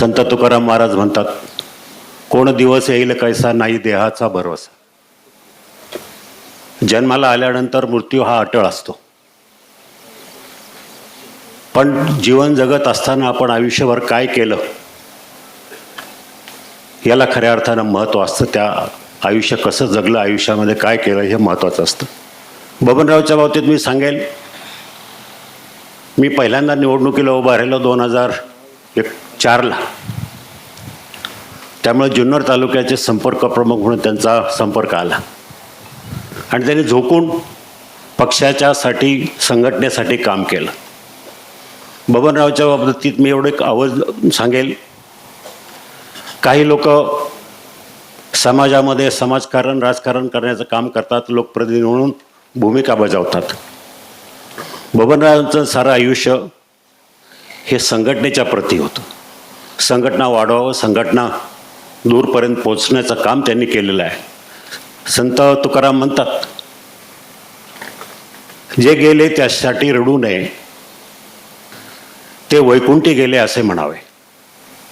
संत तुकाराम महाराज म्हणतात कोण दिवस येईल कैसा नाही देहाचा भरवसा जन्माला आल्यानंतर मृत्यू हा अटळ असतो. पण जीवन जगत असताना आपण आयुष्यभर काय केलं याला खऱ्या अर्थानं महत्त्व असतं. त्या आयुष्य कसं जगलं आयुष्यामध्ये काय केलं हे महत्त्वाचं असतं. बबनरावच्या बाबतीत मी सांगेल मी पहिल्यांदा निवडणुकीला उभा राहिलो दोन हजार एक चारला. त्यामुळे जुन्नर तालुक्याचे संपर्क प्रमुख म्हणून त्यांचा संपर्क आला. आणि त्यांनी झोकून पक्षाच्यासाठी संघटनेसाठी काम केलं. बबनरावच्या बाबतीत मी एवढं एक आवाज सांगेल. काही लोक समाजामध्ये समाजकारण राजकारण करण्याचं काम करतात लोकप्रतिनिधी म्हणून भूमिका बजावतात. बबनरावांचं सारं आयुष्य हे संघटनेच्या प्रती होतं. संघटना वाढवावं संघटना दूरपर्यंत पोचण्याचं काम त्यांनी केलेलं आहे. संत तुकाराम म्हणतात जे गेले त्यासाठी रडू नये ते वैकुंठी गेले असे म्हणावे.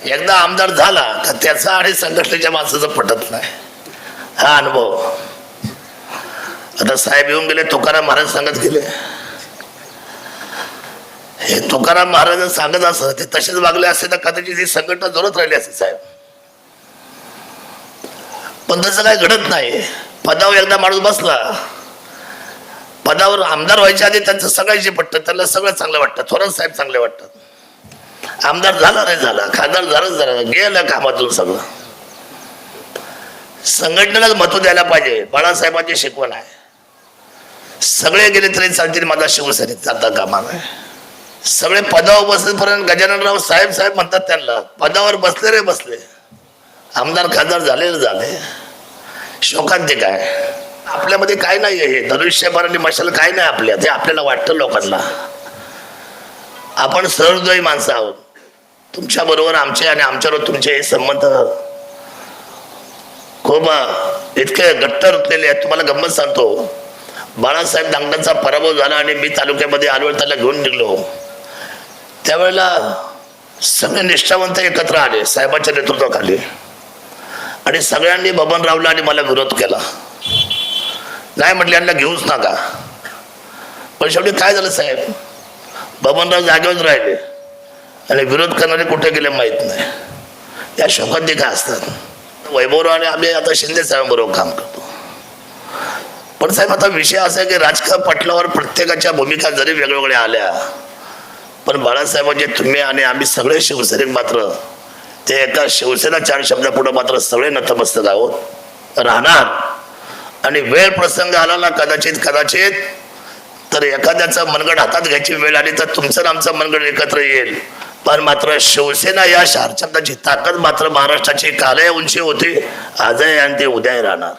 एकदा आमदार झाला तर त्याचा आणि संघटनेच्या माणसाचं पटत नाही. हा अनुभव. आता साहेब येऊन गेले तुकाराम महाराज सांगत गेले. हे तुकाराम महाराज सांगत असत ते तसेच वागले असते तर कदाचित ही संघटना जोरत राहिली असते साहेब. पण तसं काही घडत नाही. पदावर एकदा माणूस बसला. पदावर आमदार व्हायच्या आधी त्यांचं सगळ्याचे पटतं त्यांना सगळं चांगलं वाटतं. थोरात साहेब चांगले वाटतात. आमदार झाला नाही झाला खासदार झालाच झालं गेलं कामातून सगळं. संघटनेलाच महत्त्व द्यायला पाहिजे. बाळासाहेबांची शिकवण आहे. सगळे गेले तरी चालतील माझा शिवसेनेत चालता कामा नाही सगळे पदावर बसेपर्यंत गजाननराव साहेब साहेब म्हणतात त्यांना पदावर बसले रे बसले. आमदार खासदार झालेले झाले. ते काय? आपल्यामध्ये काय नाही हे. धनुष्यभर आणि मशाल काय नाही आपल्या ते आपल्याला वाटतं लोकांना. आपण सहृदयी माणसं आहोत. तुमच्या बरोबर आमचे आणि आमच्याबरोबर तुमचे हे संबंध खूप इतके घट्ट रुतलेले आहेत. तुम्हाला गंमत सांगतो. बाळासाहेब दांगडांचा पराभव झाला आणि मी तालुक्यामध्ये आलवळ त्याला घेऊन निघलो. त्यावेळेला सगळे निष्ठावंत एकत्र आले साहेबांच्या नेतृत्वाखाली. आणि सगळ्यांनी बबनरावला आणि मला विरोध केला. नाही म्हटलं यांना घेऊच नका. पण शेवटी काय झालं साहेब? बबनराव जागेवर राहिले. आणि विरोध करणारे कुठे गेले माहीत नाही. या शोकांती काय असतात? वैभवराव आणि आम्ही आता शिंदे साहेबांबरोबर काम करतो. पण साहेब आता विषय असा आहे की राजकारण पटलावर प्रत्येकाच्या भूमिका जरी वेगवेगळ्या आल्या पण बाळासाहेबांचे तुम्ही आणि आम्ही सगळे शिवसैनिक मात्र ते एका शिवसेना चार शब्दापुढे मात्र सगळे नतमस्तक आहोत. राहणार. आणि वेळ प्रसंग आला ना कदाचित कदाचित तर एखाद्याचा मनगड हातात घ्यायची वेळ आली तर तुमचं आणि आमचं मनगड एकत्र येईल. पण मात्र शिवसेना या शहर शब्दाची ताकद मात्र महाराष्ट्राची कालही उंची होती. आजही आणि ते उद्याही राहणार.